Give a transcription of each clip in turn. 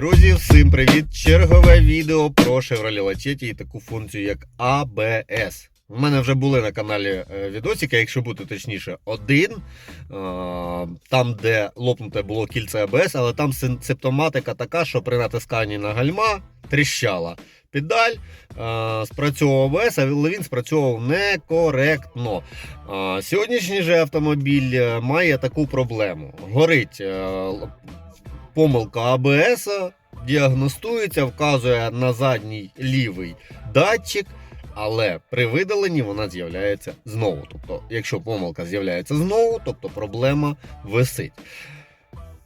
Друзі, всім привіт! Чергове відео про Chevrolet Lachetti і таку функцію, як ABS. У мене вже були на каналі е, відосики, якщо бути точніше, один. е, Там, де лопнуте було кільце ABS, але там симптоматика така, що при натисканні на гальма тріщала. Педаль е, спрацьовував ABS, але він спрацьовував некоректно. Сьогоднішній же автомобіль має таку проблему. Горить помилка АБС, діагностується, вказує на задній лівий датчик, але при видаленні вона з'являється знову. Тобто, якщо помилка з'являється знову, тобто проблема висить.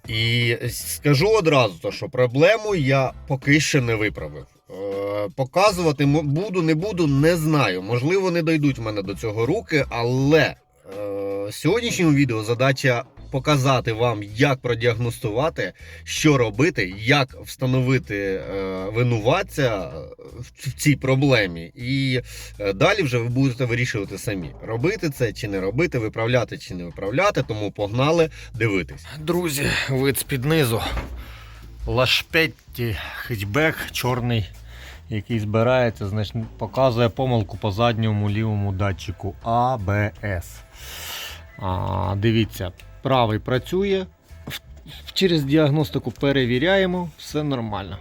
І скажу одразу, що проблему я поки що не виправив. Е, Показувати буду, не буду, не знаю. Можливо, не дойдуть в мене до цього руки, але е, сьогоднішньому відео задача показати вам, як продіагностувати, що робити, як встановити е, винуватця в, цій проблемі. І е, далі вже ви будете вирішувати самі, робити це чи не робити, виправляти чи не виправляти. Тому погнали дивитись. Друзі, вид з-під низу. Лашпетті хетчбек чорний, який збирається, значить, показує помилку по задньому лівому датчику ABS. А, дивіться, правий працює. Через діагностику перевіряємо, все нормально.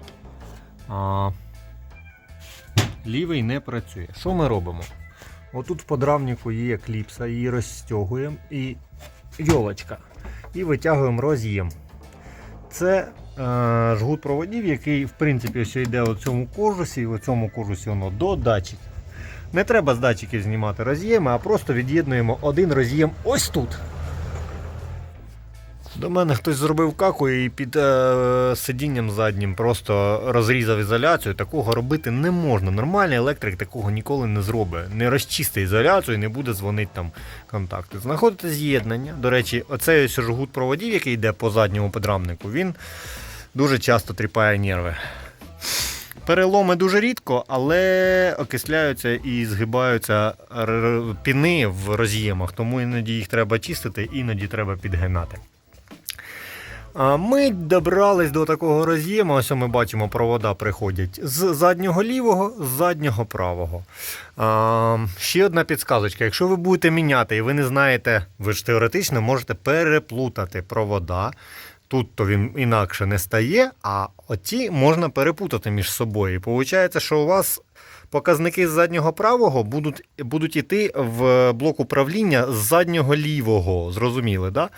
А, лівий не працює. Що ми робимо? Отут в подрамнику є кліпса, її розстягуємо і йолочка. І витягуємо роз'єм. Це е, жгут проводів, який в принципі ось йде у цьому кожусі, і у цьому кожусі воно до датчиків. Не треба з датчиків знімати роз'єми, а просто від'єднуємо один роз'єм ось тут. До мене хтось зробив каку і під е, сидінням заднім просто розрізав ізоляцію. Такого робити не можна. Нормальний електрик такого ніколи не зробить. Не розчистить ізоляцію і не буде дзвонити там контакти. Знаходите з'єднання. До речі, оцей ось жгут проводів, який йде по задньому подрамнику, він дуже часто тріпає нерви. Переломи дуже рідко, але окисляються і згибаються піни в роз'ємах, тому іноді їх треба чистити, іноді треба підгинати. Ми добрались до такого роз'єму. Ось ми бачимо, провода приходять з заднього лівого, з заднього правого. Ще одна підсказочка. Якщо ви будете міняти і ви не знаєте, ви ж теоретично можете переплутати провода. Тут то він інакше не стає, а оті можна перепутати між собою. І виходить, що у вас показники з заднього правого будуть, будуть йти в блок управління з заднього лівого. Зрозуміли, да?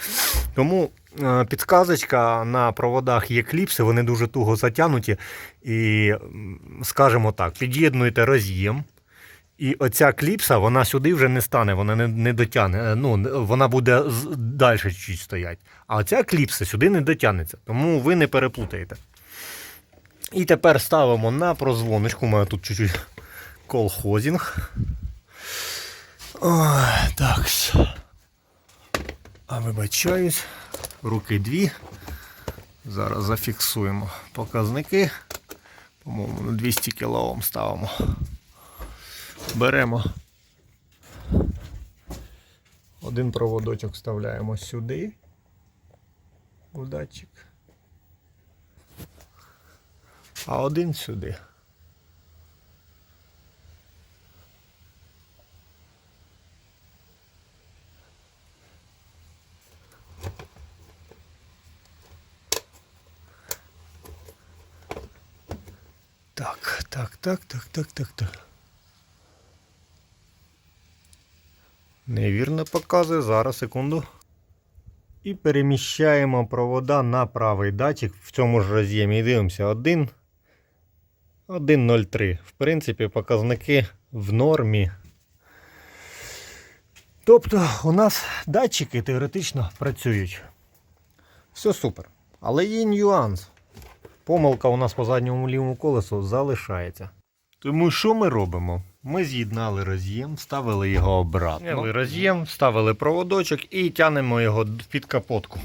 Тому е, підсказочка на проводах є кліпси, вони дуже туго затягнуті. І, скажімо так, під'єднуєте роз'єм. І оця кліпса, вона сюди вже не стане, вона не, не дотягне. Е, Ну, вона буде далі чуть стоять. А оця кліпса сюди не дотягнеться, тому ви не переплутаєте. І тепер ставимо на прозвоночку. Мене тут чуть-чуть колхозінг. Так. А вибачаюсь. Руки дві. Зараз зафіксуємо показники. По-моєму, на 200 кОм ставимо. Беремо один проводочок вставляємо сюди у датчик. А один сюди. Так, так, так, так, так, так, так. Невірно показує. Зараз, секунду. І переміщаємо провода на правий датчик в цьому ж роз'ємі. Дивимося 1. 1.03. В принципі, показники в нормі. Тобто у нас датчики теоретично працюють. Все супер. Але є нюанс. Помилка у нас по задньому лівому колесу залишається. Тому що ми робимо? Ми з'єднали роз'єм, вставили його обратно. Зняли роз'єм, вставили проводочок і тянемо його під капотку.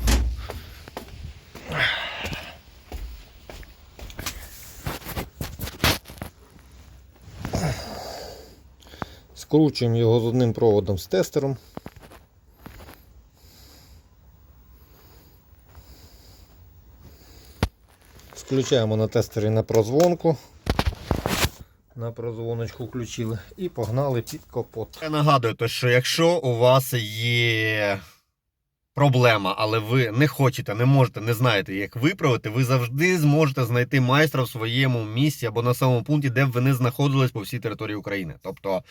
Скручуємо його з одним проводом з тестером. Включаємо на тестері на прозвонку. На прозвоночку включили і погнали під капот. Я нагадую, що якщо у вас є проблема, але ви не хочете, не можете, не знаєте, як виправити, ви завжди зможете знайти майстра в своєму місці або на самому пункті, де б ви не знаходились по всій території України. Тобто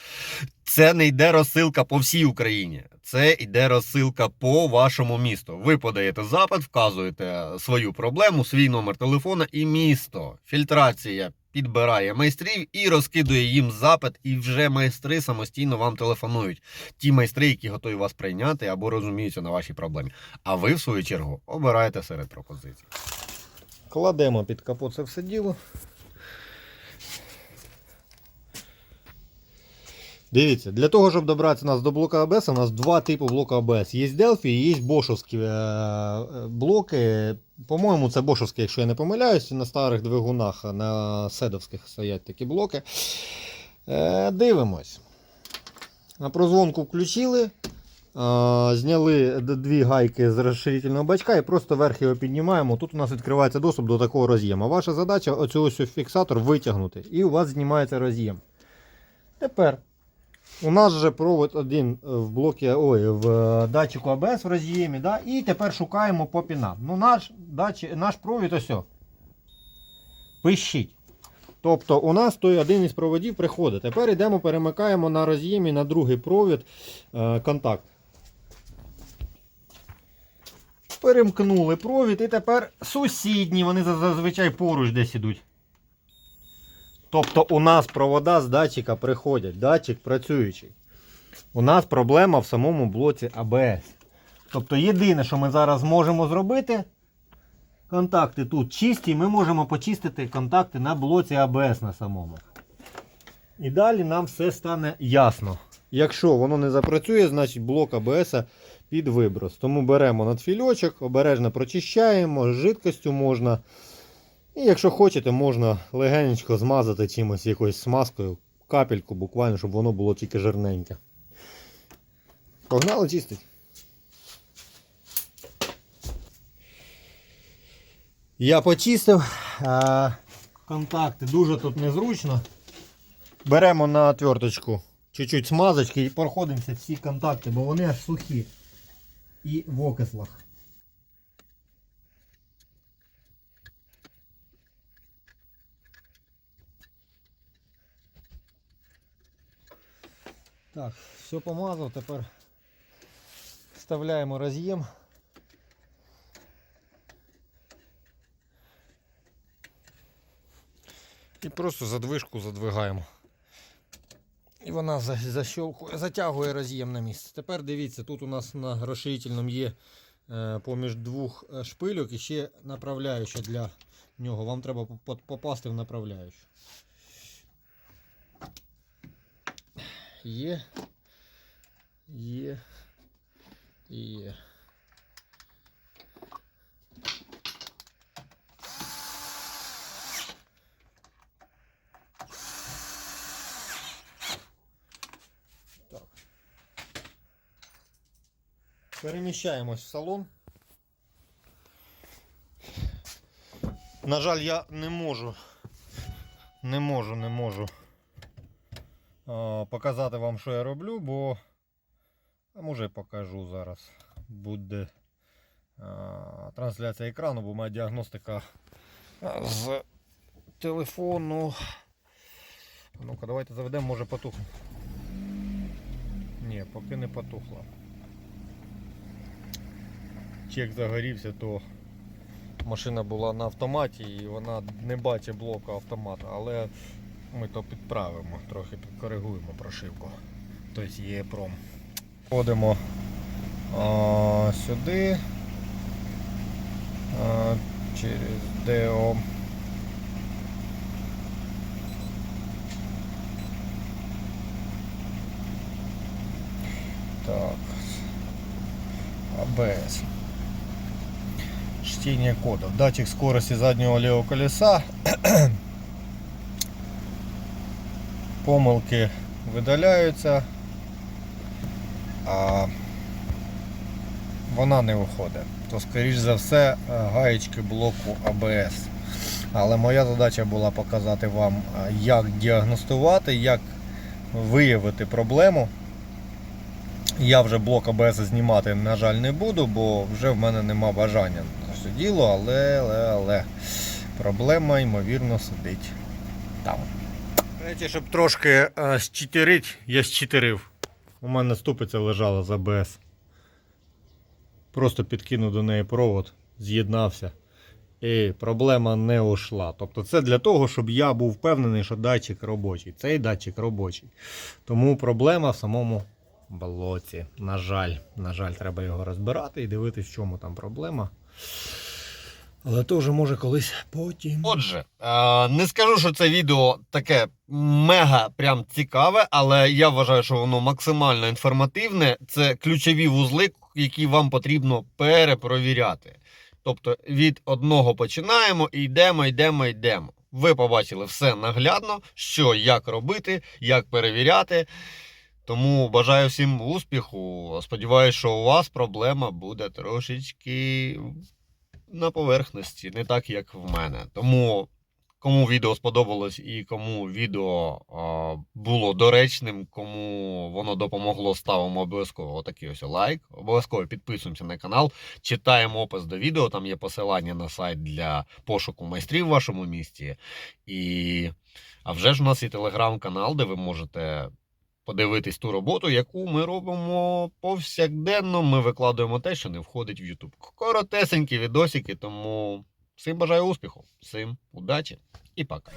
це не йде розсилка по всій Україні, це йде розсилка по вашому місту. Ви подаєте запит, вказуєте свою проблему, свій номер телефона і місто. Фільтрація підбирає майстрів і розкидує їм запит, і вже майстри самостійно вам телефонують. Ті майстри, які готові вас прийняти або розуміються на вашій проблемі. А ви, в свою чергу, обираєте серед пропозицій. Кладемо під капот це все діло. Дивіться, для того, щоб добратися нас до блока АБС, у нас два типи блока АБС. Є Delphi і є бошовські е, е, блоки. По-моєму, це бошовські, якщо я не помиляюсь, на старих двигунах, на седовських стоять такі блоки. Е, Дивимось. На прозвонку включили. Зняли дві гайки з розширительного бачка і просто верх його піднімаємо. Тут у нас відкривається доступ до такого роз'єма. Ваша задача оцю ось фіксатор витягнути, і у вас знімається роз'єм. Тепер у нас вже провод один в блокі, ой, в е, датчику АБС в роз'ємі. Да? І тепер шукаємо по пінам. Ну, наш, датчик, наш провід ось. Пищить. Тобто у нас той один із проводів приходить. Тепер йдемо, перемикаємо на роз'ємі на другий провід е, контакт. Перемкнули провід і тепер сусідні, вони зазвичай поруч десь ідуть. Тобто у нас провода з датчика приходять, датчик працюючий. У нас проблема в самому блоці АБС. Тобто єдине, що ми зараз можемо зробити, контакти тут чисті, ми можемо почистити контакти на блоці АБС на самому. І далі нам все стане ясно. Якщо воно не запрацює, значить блок АБС під виброс. Тому беремо надфільочок, обережно прочищаємо, з жидкостю можна. І якщо хочете, можна легенько змазати чимось якоюсь смазкою, капельку буквально, щоб воно було тільки жирненьке. Погнали чистить. Я почистив. Контакти дуже тут незручно. Беремо на отверточку чуть-чуть смазочки і проходимося всі контакти, бо вони аж сухі. І в окислах. Так, все помазав, тепер вставляємо роз'єм. І просто задвижку задвигаємо. І вона за- защелкує, затягує роз'єм на місце. Тепер дивіться, тут у нас на розширительному є е, поміж двох е, шпильок і ще направляюча для нього. Вам треба попасти в направляючу. Є. Є. Є. Так. Переміщаємось в салон. На жаль, я не можу. Не можу, не можу показати вам, що я роблю, бо а може покажу зараз. Буде а, трансляція екрану, бо моя діагностика з телефону. Ну-ка, давайте заведемо, може потухне. Ні, поки не потухло. Чек загорівся, то машина була на автоматі і вона не бачить блоку автомата, але ми то підправимо, трохи підкоригуємо прошивку. Тобто є пром. Входимо а, сюди а, через DO. Так. АБС. Чтение кодов. Датчик скорости заднего левого колеса. Помилки видаляються, а вона не виходить. То, скоріш за все, гаєчки блоку АБС. Але моя задача була показати вам, е, як діагностувати, як виявити проблему. Я вже блок АБС знімати, на жаль, не буду, бо вже в мене нема бажання на це діло, але, але, але проблема, ймовірно, сидить там. Речі, щоб трошки е, щитерить, я щитерив. У мене ступиця лежала з АБС. Просто підкинув до неї провод, з'єднався. І проблема не ушла. Тобто це для того, щоб я був впевнений, що датчик робочий. Цей датчик робочий. Тому проблема в самому болоті. На жаль, на жаль, треба його розбирати і дивитися, в чому там проблема. Але то вже може колись потім. Отже, е, не скажу, що це відео таке мега прям цікаве, але я вважаю, що воно максимально інформативне. Це ключові вузли, які вам потрібно перепровіряти. Тобто від одного починаємо і йдемо, йдемо, йдемо. Ви побачили все наглядно, що як робити, як перевіряти. Тому бажаю всім успіху. Сподіваюсь, що у вас проблема буде трошечки на поверхності, не так, як в мене. Тому кому відео сподобалось і кому відео було доречним, кому воно допомогло, ставимо обов'язково отакий ось лайк. Обов'язково підписуємося на канал, читаємо опис до відео. Там є посилання на сайт для пошуку майстрів в вашому місті. І а вже ж у нас є телеграм-канал, де ви можете. Подивитись ту роботу, яку ми робимо повсякденно. Ми викладуємо те, що не входить в YouTube. Коротесенькі відосики, тому всім бажаю успіху, всім удачі і пока.